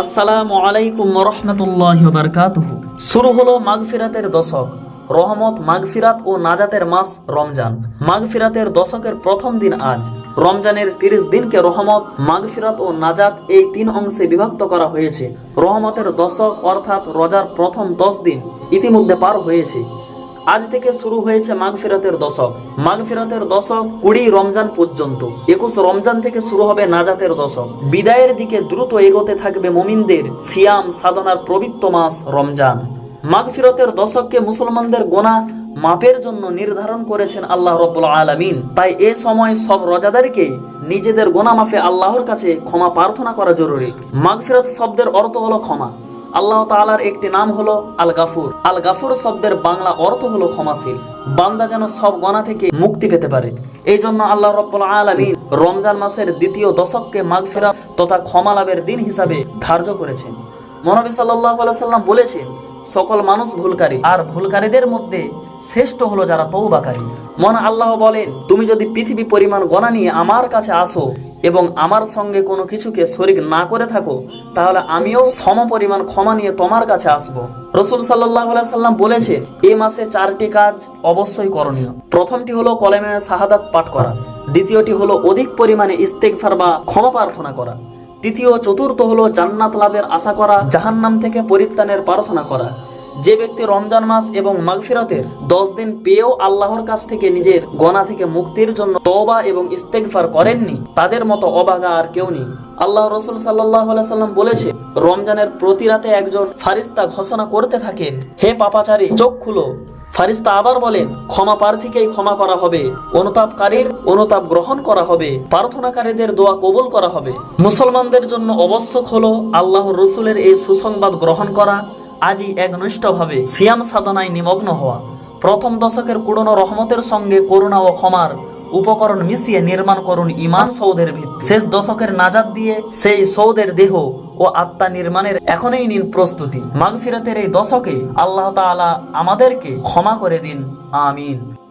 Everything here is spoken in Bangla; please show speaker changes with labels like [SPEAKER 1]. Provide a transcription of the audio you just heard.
[SPEAKER 1] আসসালামু আলাইকুম রহমতুল্লাহ শুরু হলো মাগফিরাতের দশক, রহমত, মাগফিরাত ও নাজাতের মাস রমজান। মাগফিরাতের দশকের প্রথম দিন আজ। রমজানের তিরিশ দিনকে রহমত, মাগফিরাত ও নাজাত এই তিন অংশে বিভক্ত করা হয়েছে। রহমতের দশক অর্থাৎ রজার প্রথম দশ দিন ইতিমধ্যে পার হয়েছে। আজ থেকে শুরু হয়েছে মাগফিরাতের দশক। মাগফিরাতের দশক কুড়ি রমজান পর্যন্ত। একুশ রমজান থেকে শুরু হবে নাজাতের দশক। বিদায়ের দিকে দ্রুত এগোতে থাকবে মুমিনদের সিয়াম সাধনার পবিত্র মাস রমজান। মাগফিরতের দশককে মুসলমানদের গোনা মাপের জন্য নির্ধারণ করেছেন আল্লাহ রব্বুল আলামিন। তাই এ সময় সব রোজাদারকে নিজেদের গোনা মাফে আল্লাহর কাছে ক্ষমা প্রার্থনা করা জরুরি। মাগফিরত শব্দের অর্থ হলো ক্ষমা। আল্লাহ তাআলার একটি নাম হলো আল গাফুর আল গাফুর শব্দের বাংলা অর্থ হলো ক্ষমাশীল। বান্দা যেন সব গণা থেকে মুক্তি পেতে পারে। এই জন্য আল্লাহ রব্বুল আলামিন রমজান মাসের দ্বিতীয় দশককে মাগফিরাত তথা ক্ষমা লাভের দিন হিসাবে ধার্য করেছেন। মনবী আলাইহি সাল্লাম বলেছেন, সকল মানুষ ভুলকারী আর ভুলকারীদের মধ্যে শ্রেষ্ঠ হলো যারা তৌবাকারী মন আল্লাহ বলেন, তুমি যদি পৃথিবী পরিমাণ গণা নিয়ে আমার কাছে আসো এবং আমার সঙ্গে কোনো কিছুকে শরিক না করে থাকো, তাহলে আমিও সম পরিমাণ ক্ষমা নিয়ে তোমার কাছে আসব। রসুল সাল্লাহ সাল্লাম বলেছেন এই মাসে চারটি কাজ অবশ্যই করণীয়। প্রথমটি হলো কলেমে শাহাদাত পাঠ করা। দ্বিতীয়টি হলো অধিক পরিমাণে ইস্তেকফার বা ক্ষমা প্রার্থনা করা। তৃতীয় চতুর্থ হলো জান্নাত লাভের আশা করা, জাহান্নাম থেকে পরিত্রাণের প্রার্থনা করা। যে ব্যক্তি রমজান মাস এবং মাগফিরাতের দশ দিন পেয়েও আল্লাহর কাছ থেকে নিজের গনা থেকে মুক্তির জন্য তওবা এবং ইস্তেকফার করেননি, তাদের মতো অবাগা আর কেউ নেই। আল্লাহ রসুল সাল্লাহ সাল্লাম বলেছে, রমজানের প্রতি রাতে একজন ফারিস্তা ঘোষণা করতে থাকেন, হে পাপাচারী, চোখ খুলো। ফারিস্তা আবার বলেন, ক্ষমা প্রার্থীকেই ক্ষমা করা হবে, অনুতাপকারীর অনুতাপ গ্রহণ করা হবে, প্রার্থনাকারীদের দোয়া কবুল করা হবে। মুসলমানদের জন্য আবশ্যক হলো আল্লাহ রসুলের এই সুসংবাদ গ্রহণ করা আজই একনিষ্ঠভাবে সিয়াম সাধনায় নিমগ্ন হওয়া। প্রথম দশকের কুড়নো রহমতের সঙ্গে করুণা ও ক্ষমার উপকরণ মিশিয়ে নির্মাণ করুন ইমান সৌদের ভিত। শেষ দশকের নাজাদ দিয়ে সেই সৌদের দেহ ও আত্মা নির্মাণের এখনই নিন প্রস্তুতি। মাগফিরাতের এই দশকে আল্লাহ তালা আমাদেরকে ক্ষমা করে দিন। আমিন।